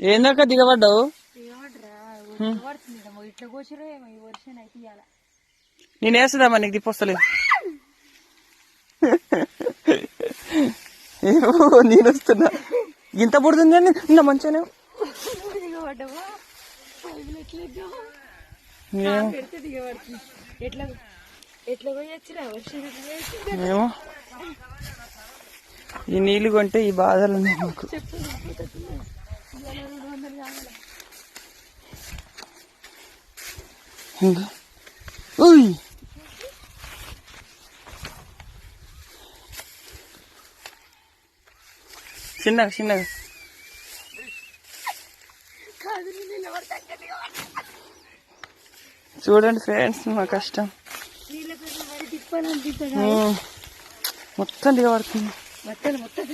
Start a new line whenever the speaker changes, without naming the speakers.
ఏందాక దిగబడ్డావు? నేను వేస్తుందమ్మా నీకు దిప్పొస్తలేదు ఏమో నేను వస్తున్నా. ఇంత పుడుతుంది అని నా మంచిగానే? ఏమో. ఈ నీళ్ళు కొంటే ఈ బాధలు ఉన్నాయి ఇంకా? ఉయ్ చిన్నగా చిన్నగా. చూడండి ఫ్రెండ్స్ మా కష్టం. మొత్తం దిగబడుతుంది.
మొత్తం మొత్తం